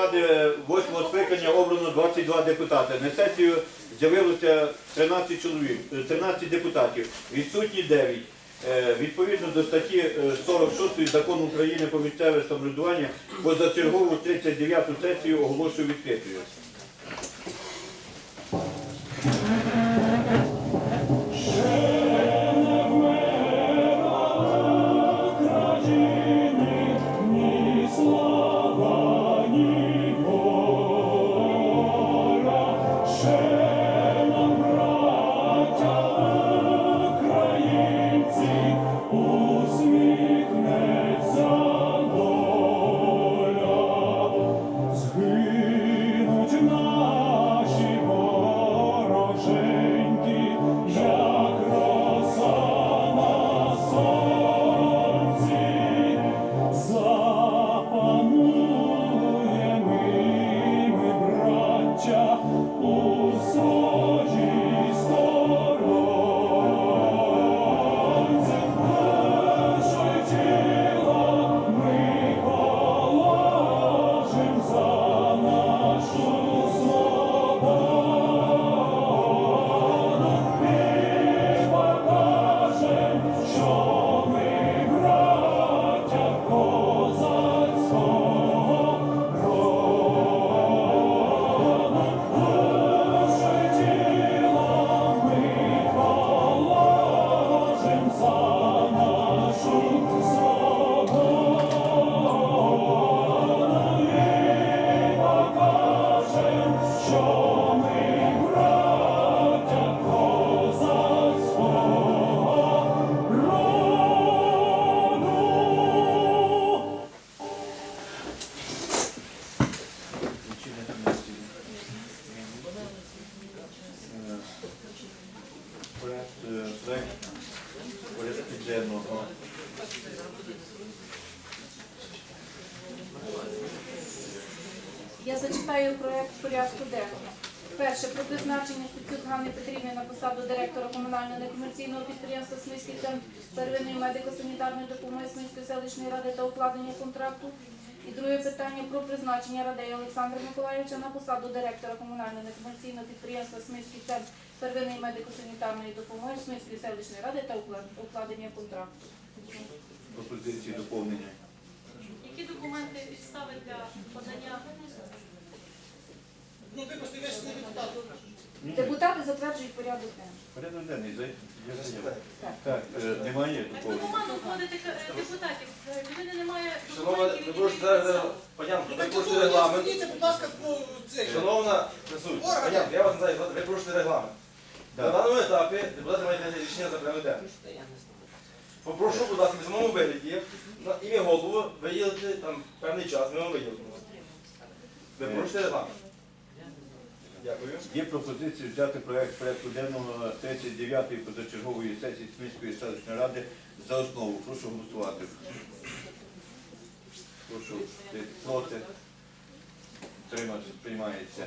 ради 8 скликання обрано 22 депутати. На сесію з'явилося 13 чоловік, е, 13 депутатів, відсутні 9. Е, Відповідно до статті е, 46 закону України про місцеве самоврядування позачергову 39-ту сесію оголошую відкритою. Медико-санітарної допомоги Смільської селищної ради та укладення контракту. І друге питання про призначення Радея Олександра Миколаївича на посаду директора комунального некомерційного підприємства Смільський центр первинної медико-санітарної допомоги Смільської селищної ради та укладення контракту. Пропозиції доповнення. Які документи підстави для подання? Ну, вибачте, ви ж не депутат. Депутати затверджують порядок денний. Порядок денний. за-. Так. Е, немає Так ви доповнення. команду вводите е, депутатів. Е, Людини немає Шановна, документів, ви які можете зараз, панянко, ви Так регламент. зверніться, будь ласка, ну, це. Шановна присутня, я вас не знаю, ви порушите регламент. На Так. даному етапі депутати мають рішення за порядок денний. Попрошу, будь ласка, в самому вигляді на ім'я голову виділити там певний час, ми вам виділимо. Ви порушите регламент. Дякую. Є пропозиція взяти проект порядку денного 39-ї позачергової сесії Смільської селищної ради за основу. Прошу голосувати. Прошу проти. Триматися, приймається.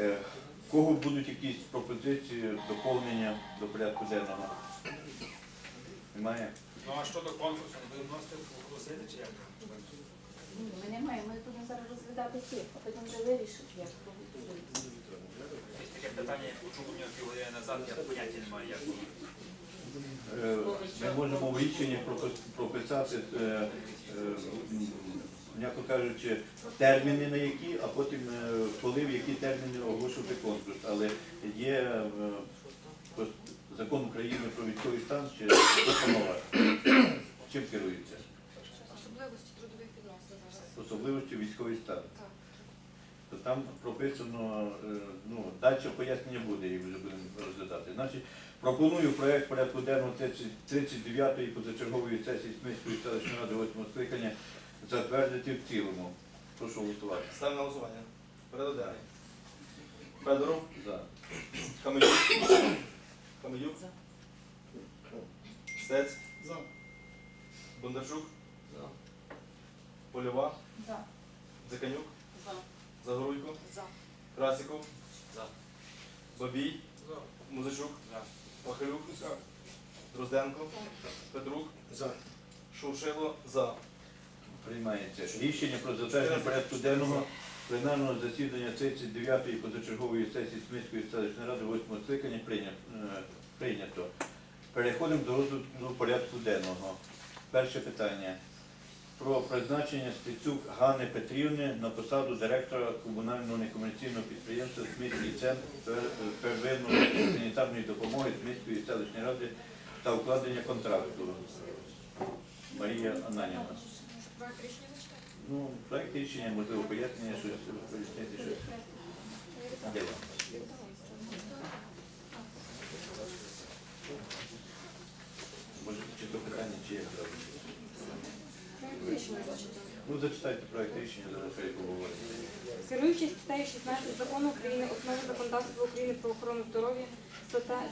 Е, Кого будуть якісь пропозиції, доповнення до порядку денного? Немає? Ну а щодо конкурсу, ви вносите оголосити чи як? Ні, Ми не маємо, ми будемо зараз розглядати всіх, а потім вже вирішити, як проголосується. Таке питання, чому мені півгодини назад, я поняття не маю, як воно. Е, Ми можемо в рішенні прописати, е, е, м'яко кажучи, терміни на які, а потім коли в які терміни оголошувати конкурс. Але є закон України про військовий стан чи постанова. Чим керується? Особливості трудових відносин зараз. Особливості військовий стан. То там прописано, е, ну, далі пояснення буде, і вже будемо розглядати. Значить, пропоную проект порядку денного 39-ї позачергової сесії Смільської селищної ради 8 скликання затвердити в цілому. Прошу голосувати. Ставимо на голосування. Порядок денний. Федоров, За. Каменюк. Каменюк. Стець. За. Бондарчук. Польова. За. Заканюк. За. Загоруйко. За. Красиков. За. Бабій. Музичук. За. Пахалюк. Дрозденко. Петрук. За. Шуршило. За. Приймається. Рішення про затвердження порядку денного пленарного засідання 39-ї позачергової сесії Сміської селищної ради 8 скликання прийнято. е, прийнято. Переходимо до розгляду порядку денного. Перше питання. Про призначення Стецюк Ганни Петрівни на посаду директора комунального некомерційного підприємства Сміський центр первинної санітарної допомоги Сміської селищної ради та укладення контракту. Марія зачитати? Ну, проект рішення, можливо, пояснення, щось пояснити, щось. Вам? Може, чи то питання, чи як зробити? Проект рішення зачитати. Ну, зачитайте проект рішення, зараз хай поговоримо. Керуючись статтею 16 закону України, основи законодавства України про охорону здоров'я,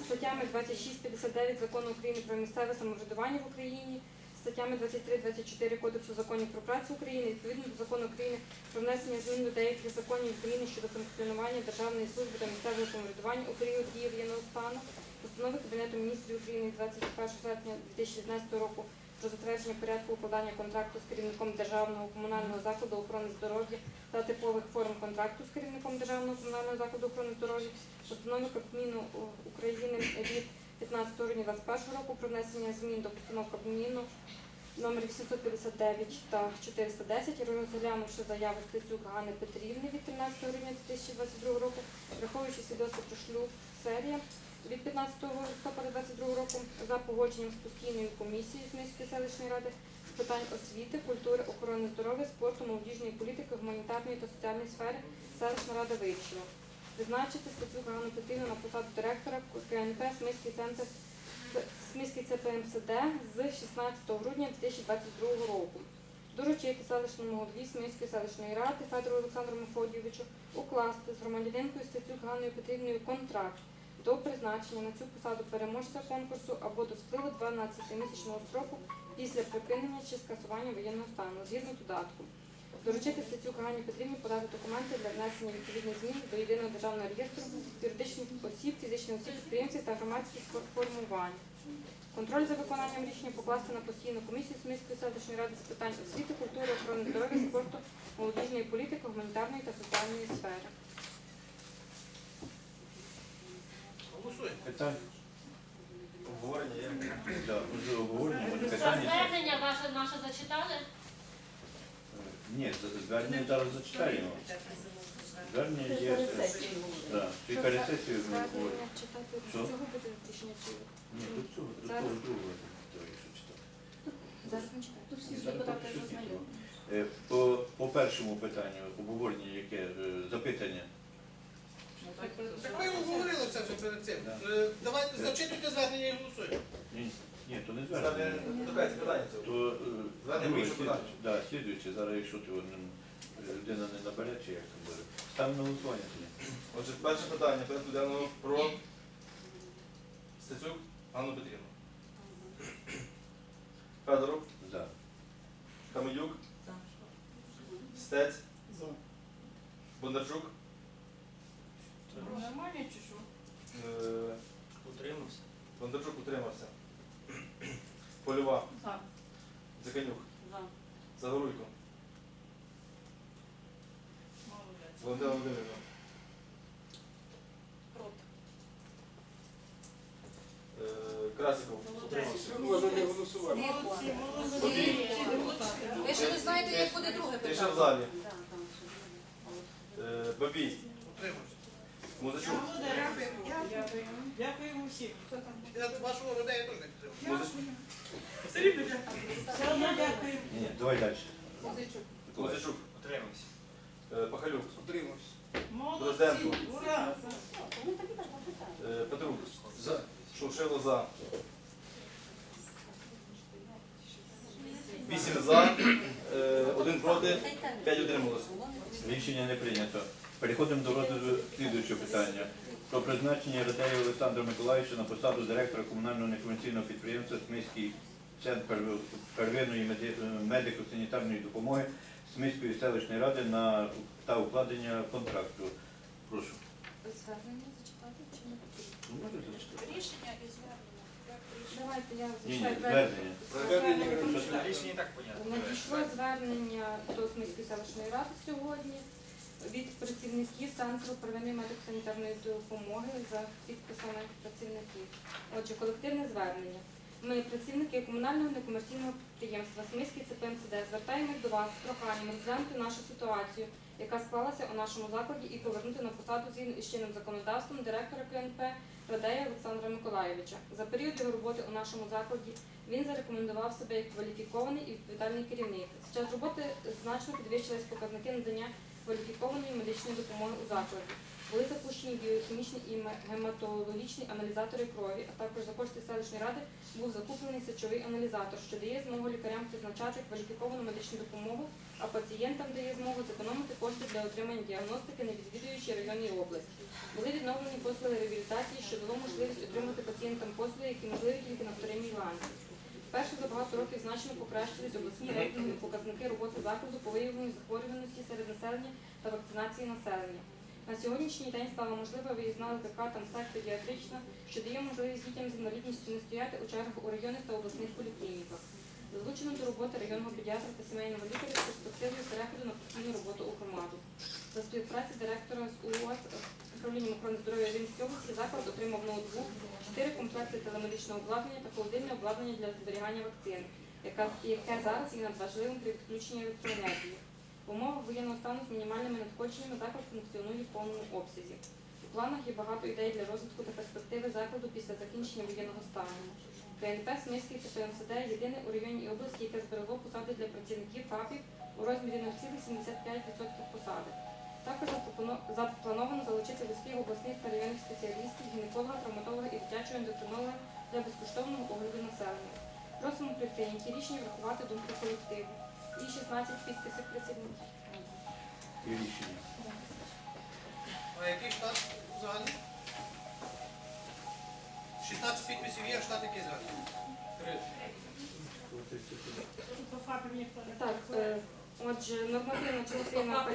статтями 26-59 закону України про місцеве самоврядування в Україні, статтями 23-24 Кодексу законів про працю України, відповідно до закону України про внесення змін до деяких законів України щодо функціонування Державної служби та місцевого самоврядування у період дії воєнного стану, постанови Кабінету міністрів України 21 серпня 2019 року про затвердження порядку укладання контракту з керівником державного комунального закладу охорони здоров'я та типових форм контракту з керівником державного комунального закладу охорони здоров'я, постанови Кабміну України від 15 грудня 2021 року про внесення змін до постанов Кабміну номер 859 та 410, розглянувши заяву Стецюк Ганни Петрівни від 13 грудня 2022 року, враховуючи свідоцтво про шлюб серія від 15 листопада 2022 року за погодженням з постійною комісією Смільської селищної ради з питань освіти, культури, охорони здоров'я, спорту, молодіжної політики, гуманітарної та соціальної сфери селищна рада вирішила призначити статтю Ганну Петрівну на посаду директора КНП Смільський центр Смільський ЦПМСД з 16 грудня 2022 року. Доручити селищному голові Смільської селищної ради Федору Олександру Мефодійовичу укласти з громадянинкою Стецюк Ганною Петрівною контракт до призначення на цю посаду переможця конкурсу або до спливу 12-місячного строку після припинення чи скасування воєнного стану згідно додатку. Доручити статтю Ганні Петрівні подати документи для внесення відповідних змін до єдиного державного реєстру юридичних осіб, фізичних осіб, підприємців та громадських формувань. Контроль за виконанням рішення покласти на постійну комісію Смільської селищної ради з питань освіти, культури, охорони здоров'я, спорту, молодіжної політики, гуманітарної та соціальної сфери. Голосуємо. Питання? Обговорення є. Да, обговорення, може Що питання? звернення ваше наше зачитали? Ні, звернення зараз зачитаємо. Звернення є. Да. Перед сесією ми говоримо? Читати Що? цього буде рішення чи Ні, тут цього, Зараз. того другого. Що читати. зараз не читати? Тут всі Зараз депутати вже що. Е, По, по першому питанню, обговорення, яке е, запитання. Так ми говорили все вже перед цим. Да. Е, Давайте зачитуйте звернення і голосуємо. Ні, ні, то не звернення. То е, Звернення друге. Да, слідуюче, зараз якщо ти одним е, людина не набере, чи як там буде. Ставимо на голосування тоді. Отже, перше питання порядку денного про Стецюк Ганну Петрівну. Федоров, За. Камедюк, Стець, Бондарчук, Нормально чи що? Е, Утримався. Бондарчук утримався. Польова, За. Дзиканюк, За. Загоруйко, Молодець. Валентина Володимирівна, Проти. е, Красиков, утримався. Молодці, молодці. Ви ще не знаєте, як буде друге Ти ще в питання. залі. Е, Бабій, Утримуємося. Музичук, Дякуємо всім. Я вашого родину теж не підтримую. Все одно дякую. Ні, давай далі. Музичук. Музичук, Утримався. е, Пахалюк, Утримуємося. Дрозденко, Молодці. Ура. е, Петрук, Шушило за. Вісім за, е, один проти, п'ять утрималось. Рішення не прийнято. Переходимо до розгляду слідуючого питання. Про призначення Радея Олександра Миколаївича на посаду директора комунального некомерційного підприємства Сміський центр первинної медико-санітарної допомоги Сміської селищної ради на та укладення контракту. Прошу. Звернення зачитати чи не потрібно? Ну? Рішення і звернення. Давайте я зачитаю звернення. Надійшло звернення до Смільської селищної ради сьогодні працівників Центру первинної медико-санітарної допомоги за підписами працівників. Отже, колективне звернення. Ми, працівники комунального некомерційного підприємства Смиський ЦПМСД, звертаємось до вас з проханням розглянути нашу ситуацію, яка склалася у нашому закладі, і повернути на посаду згідно із чинним законодавством директора КНП Радея Олександра Миколайовича. За період його роботи у нашому закладі він зарекомендував себе як кваліфікований і відповідальний керівник. З час роботи значно підвищились показники надання кваліфікованої медичної допомоги у закладі. Були запущені біохімічні і гематологічні аналізатори крові, а також за кошти селищної ради був закуплений сечовий аналізатор, що дає змогу лікарям призначати кваліфіковану медичну допомогу, а пацієнтам дає змогу зекономити кошти для отримання діагностики, не відвідуючи районні області. Були відновлені послуги реабілітації, що дало можливість отримати пацієнтам послуги, які можливі тільки на вторинній ланці. Вперше за багато років значно покращились обласні рейтингові показники роботи закладу по виявленню захворюваності серед населення та вакцинації населення. На сьогоднішній день стала можлива виїзна ДК та МСЕК педіатрична, що дає можливість дітям з інвалідністю не стояти у чергах у районних та обласних поліклініках. Залучено до роботи районного педіатра та сімейного лікаря з перспективою переходу на постійну роботу у громаду. За співпраці директора з УОС управлінням охорони здоров'я Рівненської області заклад отримав ноутбук, чотири комплекти телемедичного обладнання та холодильне обладнання для зберігання вакцин, яке зараз є надважливим при відключенні електроенергії. В умовах воєнного стану з мінімальними надходженнями заклад функціонує в повному обсязі. У планах є багато ідей для розвитку та перспективи закладу після закінчення воєнного стану. КНП Смиський ЦПМСД єдине у районі і області, яке зберегло посади для працівників ФАПів у розмірі 0,75% посади. Також заплановано залучити вузьких обласних та районних спеціалістів, гінеколога, травматолога і дитячого ендокринолога для безкоштовного огляду населення. Просимо при прийнятті рішення врахувати думку колективу. І 16 підписів працівників. І рішення. А який штат взагалі? 16 підписів є, штат який? Три. Так, е, отже, нормативна частина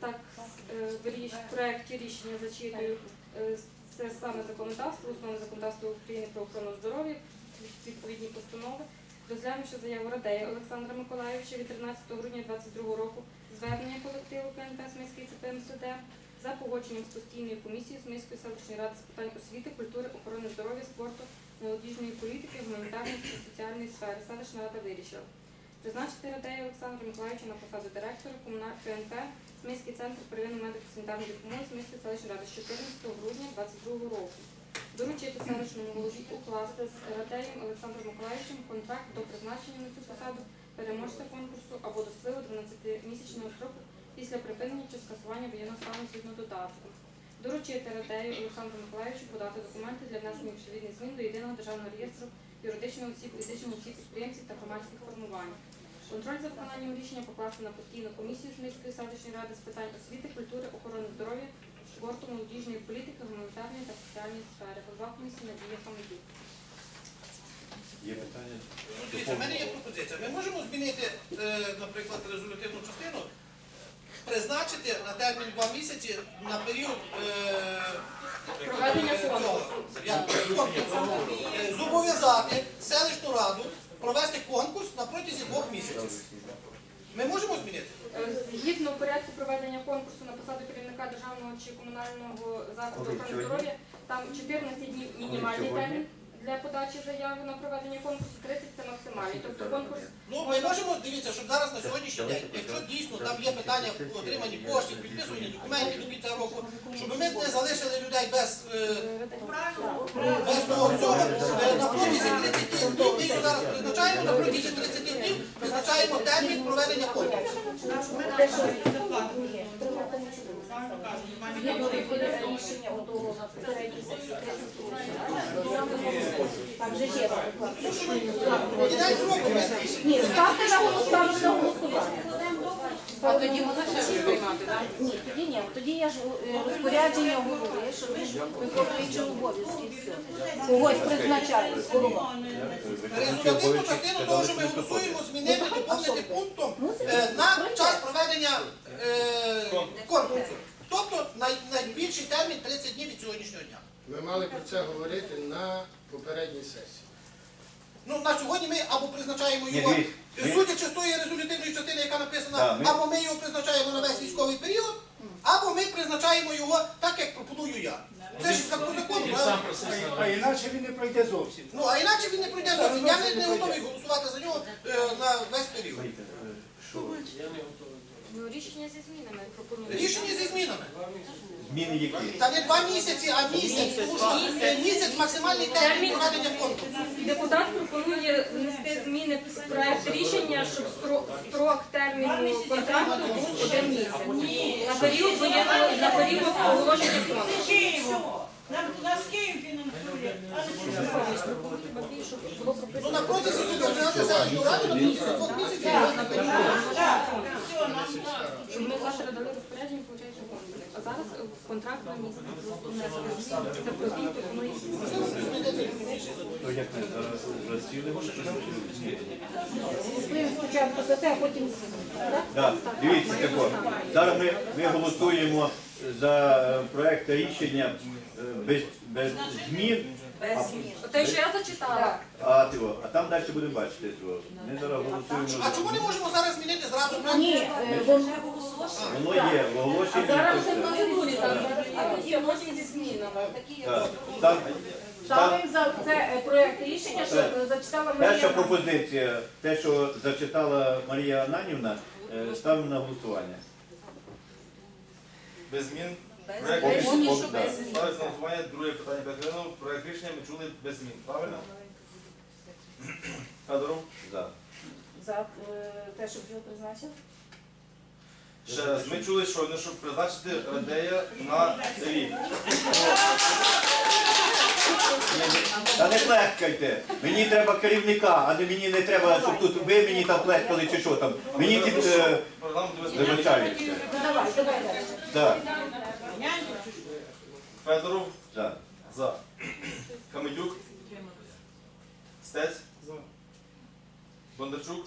так, е, в ріш- проекті рішення зачитую е, це саме законодавство, основне законодавство України про охорону здоров'я, відповідні постанови. Розглянувши заяву Радея Олександра Миколаївича від 13 грудня 2022 року, звернення колективу КНП Сміський ЦПМСД за погодженням з постійною комісією Сміської селищної ради з питань освіти, культури, охорони здоров'я, спорту, молодіжної політики, гуманітарної та соціальної сфери. Селищна рада вирішила призначити Радея Олександра Миколаївича на посаду директора комунального КНП Сміський центр первинної медико-санітарної допомоги Сміської селищної ради з 14 грудня 2022 року. Доручити селищному голові укласти з Радеєм Олександром Миколаївичем контракт до призначення на цю посаду переможця конкурсу або до спливу 12-місячного строку після припинення чи скасування воєнного стану згідно додатку. Доручити Радею Олександру Миколаївичу подати документи для внесення відповідних змін до єдиного державного реєстру юридичних осіб, фізичних осіб, підприємців та громадських формувань. Контроль за виконанням рішення покласти на постійну комісію Смільської селищної ради з питань освіти, культури, охорони здоров'я, спорту, молодіжної політики, гуманітарної та соціальної сфери. Голова комісії Надія Хамедюк. Є питання? Дивіться, в мене є пропозиція. Ми можемо змінити, е, наприклад, резолютивну частину, призначити на термін два місяці на період е, Проведення е, конкурсу. Е, Зобов'язати селищну раду провести конкурс на протязі двох місяців. Ми можемо змінити? Згідно порядку проведення конкурсу на посаду керівника державного чи комунального закладу охорони здоров'я, там 14 днів мінімальний термін для подачі заяви на проведення конкурсу, 30 це максимальний. Тобто конкурс Ну, ми можемо дивіться, щоб зараз на сьогоднішній день, якщо дійсно там є питання в отриманні коштів, підписування документів до кінця року, щоб ми не залишили людей без, е, без того всього, е, на протязі 30 днів, ми зараз призначаємо, на протязі 30 днів призначаємо термін проведення конкурсу. Згідно рішення у того на попередній сесії 30 Там же є Кінець року без рішення. Ні, ставте на голосування. А тоді можна ще щось приймати, так? Ні, тоді ні. Тоді я ж е, розпорядження голови, що він виконуючи обов'язки і все. Когось призначає голова. Результативну частину того, що ми голосуємо, змінити, доповнити пунктом е, на час проведення е, конкурсу. Тобто най- найбільший термін 30 днів від сьогоднішнього дня. Ми мали про це говорити на попередній сесії. Ну, на сьогодні ми або призначаємо Ні, його, дивіться, ми- судячи з тої резолютивної частини, яка написана, Да, ми- або ми його призначаємо на весь військовий період, Або ми призначаємо його так, як пропоную я. Це ж за- по закону, правильно? А інакше він не пройде зовсім. Ну, а інакше він не пройде зовсім. Я не, не готовий голосувати за нього е, на весь період. Слухайте, е, що Ну, рішення зі змінами пропонують. Рішення зі змінами. зміни які? Та не два місяці, а місяць. Тому що місяць максимальний термін проведення конкурсу. Депутат пропонує внести зміни в проект рішення, щоб стро- строк терміну контракту був один місяць. На період воєнного на період оголошення конкурсу. Нас Київ фінансує, але Ну, на протязі ситуації селищної ради на протязі двох місяців провести період. Щоб ми завтра дали розпорядження, виходить конкурс. А зараз е, контракт на місяць. Просто зміни. Це про зміни пропонує. То як ми зараз розцілимо? Ні. Голосуємо спочатку за те, а потім Да, дивіться тако. Зараз ми, ми голосуємо за е, проект рішення е, без, без змін. Те, що я зачитала. а, тиво, а там далі будемо бачити. Тиво. Ми зараз голосуємо. А чому не можемо зараз змінити зразу? на- ні, е, воно Воно є в оголошенні. Зараз в це. процедурі там є потім зі змінами. Так. Там, там, ставимо за це е, проект рішення, що е, зачитала перша Марія. пропозиція, те, що зачитала Марія Ананівна, е, ставимо на голосування. Без змін. Поки- Проект поки- рішення. да. Ставиться на голосування друге питання Петрину. Проект рішення ми чули без змін. Правильно? Федоров. За. За е, те, щоб його призначив. Ще раз, ми чули, що не щоб призначити радея на рік. Та не плескайте. Мені треба керівника, а не мені не треба, щоб тут ви мені там плескали чи що там. Мені ті е. Ну давай, давай далі. Так, Федоров. за. За. Камедюк. Стець. Бондарчук.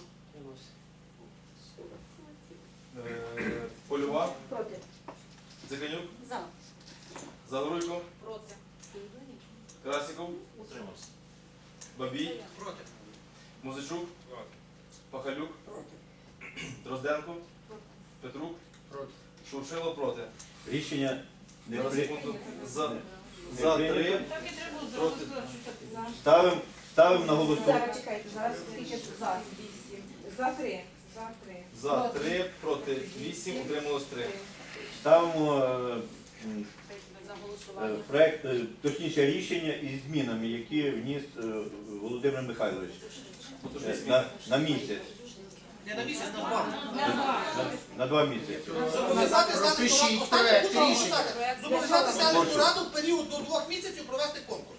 Е, Польова. Проти. Циханюк. За. Загоруйко. Проти. Красіков. Бабій. Проти. Музичук. Пахалюк. Дрозденко. Петрук. Проти. Шуршило проти. Рішення не при... секунду. За, Не за три. Проти. Ставимо ставим на голосування. Зараз чекайте, зараз скільки за. За три. За три. За три, проти вісім, утрималось три. Ставимо е, е, проект, е, точніше рішення із змінами, які вніс е, Володимир Михайлович Е, на, на місяць. Не на місяць, на два. На, на два місяці. Зобов'язати селищну раду, Пропишіть останнє пункт рішення. голосувати. Зобов'язати селищну раду в період до двох місяців провести конкурс.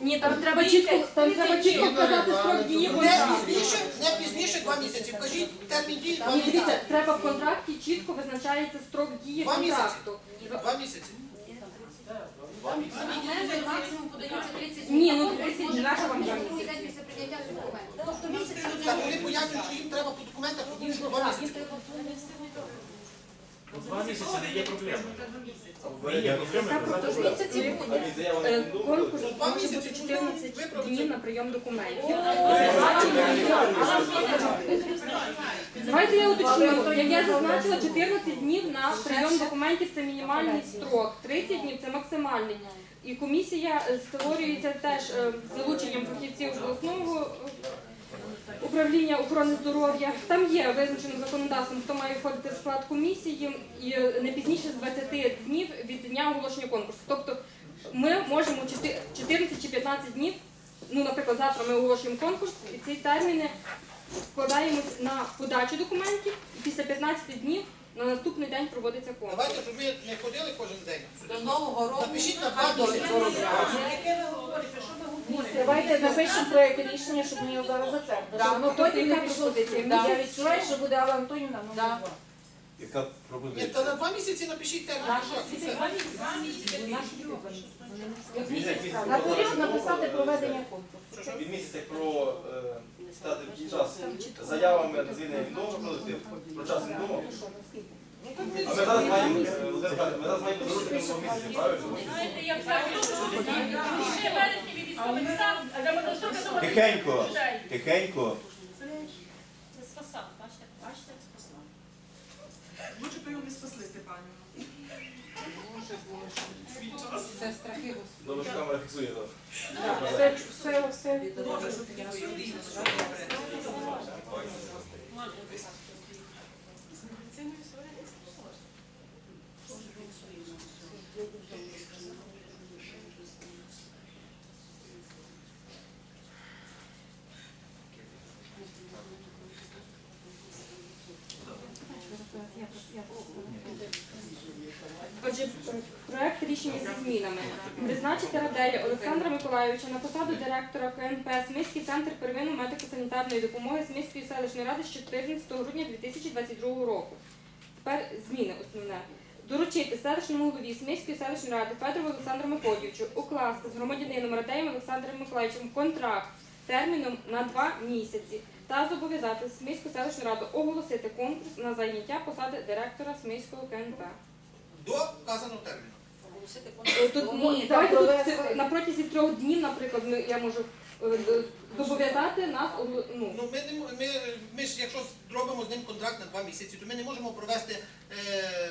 Ні, там треба чітко, там треба чітко вказати строк дії Не контракту. пізніше, не пізніше два місяці. Вкажіть термін дії два Ні, дивіться, місяці. треба в контракті чітко визначається строк дії Два місяці. контракту. Два місяці. Документи максимум подаються 30 Ні, днів. ну 30 наша вам два Другий після прийняття документів. Тобто місяць Так вони пояснюють, що їм треба по документах два місяці. Два місяці не є заяву Е. Конкурс може бути 14 днів на прийом документів. Давайте я уточню. Як я зазначила, 14 днів на прийом документів це мінімальний строк, 30 днів це максимальний. І комісія е, створюється теж е, з залученням фахівців з обласного управління охорони здоров'я. Там є визначено законодавством, хто має входити в склад комісії, і не пізніше з 20 днів від дня оголошення конкурсу. Тобто ми можемо 14 чи 15 днів, ну, наприклад, завтра ми оголошуємо конкурс, і ці терміни вкладаємось на подачу документів, і після 15 днів на наступний день проводиться конкурс. Давайте, щоб ви не ходили кожен день. До Нового року. Напишіть на два місяці. Давайте напишемо проект рішення, щоб ми його зараз затвердили. Яка? Я відчуваю, що буде Алла Антонівна. ну, Да. Яка Ні, пропозиція? та на два місяці напишіть термін. На період написати проведення конкурсу. Від місяця про е, стати час заявами на звільнення від нового колективу, про час він. А ми зараз маємо, е, Володимир Михайлович, ми зараз маємо заручити нового місяця, правильно? Знаєте, як вересні що? Тихенько, тихенько. Це з фасаду, бачите? Бачите, це з фасаду. Лучше його не спасли, Степанівна. Це страхи. Добре, що камера фіксує то. Все, все, все. Отже, проект рішення зі змінами. Раделя Олександра Миколайовича на посаду директора КНП Сміський центр первинної медико-санітарної допомоги Сміської селищної ради з 14 грудня 2022 року. Тепер зміни основне. Доручити селищному голові Сміської селищної ради Федорову Олександру Миколійовичу укласти з громадянином Радеєм Олександром Миколаївичем контракт терміном на два місяці та зобов'язати Сміську селищну раду оголосити конкурс на зайняття посади директора Сміського КНП. До вказаного терміну. Е, Тут, Ні, давайте тут це- на протязі трьох днів, наприклад, ми, я можу е, д- зобов'язати нас огло- ну, Ну, ми, не, м- ми, ми ж, якщо зробимо з ним контракт на два місяці, то ми не можемо провести е,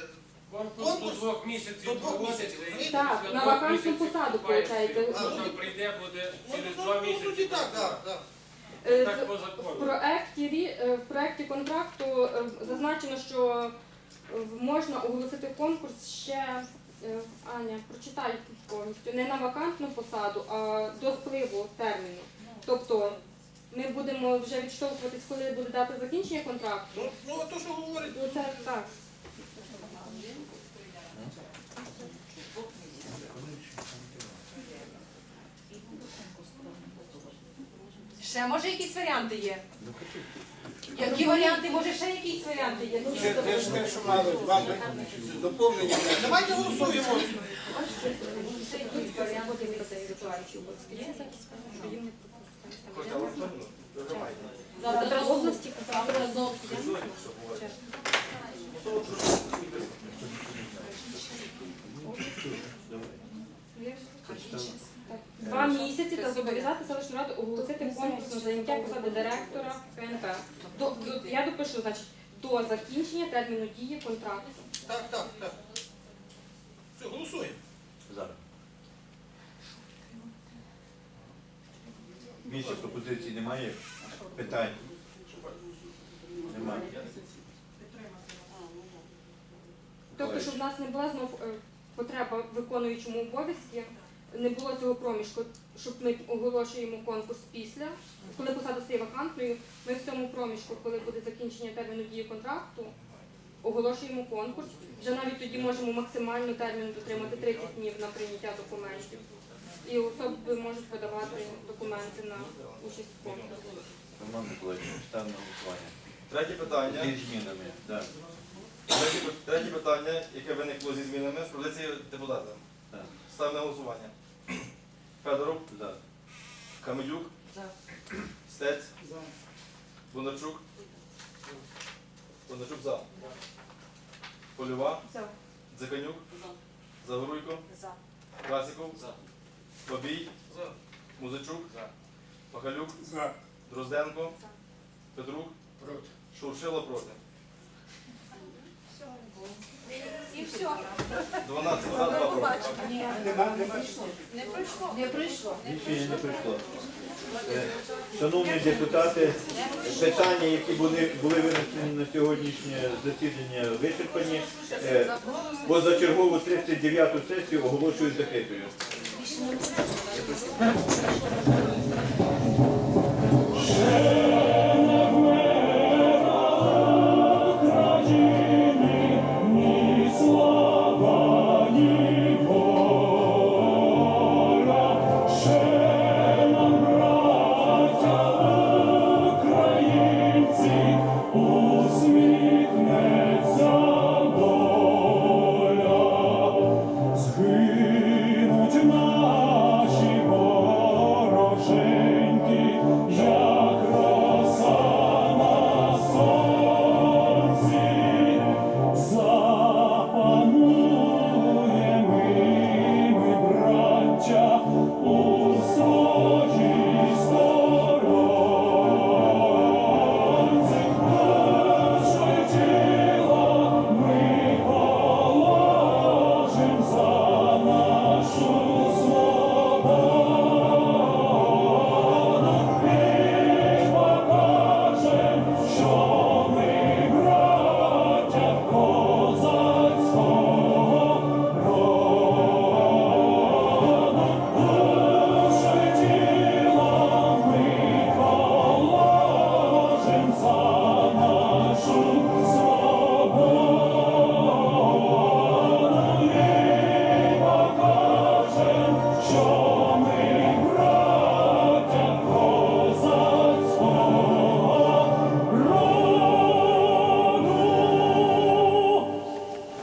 Конкурс до двох місяців до двох проводиться. місяців. так, Після на двох вакантну місяців посаду, виходить. Хто прийде, буде Ну, через ну, два ну, місяці. тоді так, так, так. Е, Так з- по В закону. проекті, рі- е, в проекті контракту е, зазначено, що е, можна оголосити конкурс ще, е, Аня, прочитай повністю, не на вакантну посаду, а до спливу терміну. Тобто ми будемо вже відштовхуватись, коли буде дата закінчення контракту. Ну, ну а то, що говорить, Ну, це так. Ще може якісь варіанти є? Які варіанти? Може ще якісь варіанти є? Ну, Це те, що мали вам доповнення. давайте голосуємо. Вижимайте. Завтра з області, завтра з говорить. Два місяці та зобов'язати селищну раду оголосити конкурс на заняття посади директора КНП. До, до- я допишу, значить, до закінчення терміну дії контракту. Так, так, так. Все, голосуємо. Зараз. Більше пропозицій немає? Питань? Немає. Тобто, щоб в нас не була знов е, потреба в виконуючому обов'язки, не було цього проміжку, щоб ми оголошуємо конкурс після, коли посада стає вакантною, ми в цьому проміжку, коли буде закінчення терміну дії контракту, оголошуємо конкурс. Вже навіть тоді можемо максимально термін дотримати 30 днів на прийняття документів. І особи можуть подавати документи на участь в конкурсі. Роман Миколаївич, став на голосування. Третє питання. Зі змінами. Да. Третє, третє питання, яке виникло зі змінами з пропозицією депутата. Так. Став на голосування. Федоров, За. Камедюк, Стець, Бондарчук, Бондарчук за. Польова, За. Дзиканюк, Загоруйко, Красиков, Бабій, Музичук, Пахалюк, Дрозденко, Петрук, Проти. Шуршило проти. І все. 12 за, 2 проти. Не прийшло. Рішення не прийшло. Шановні депутати, питання, які були, були винесені на сьогоднішнє засідання, вичерпані. Е, Позачергову 39-ту сесію оголошую закритою.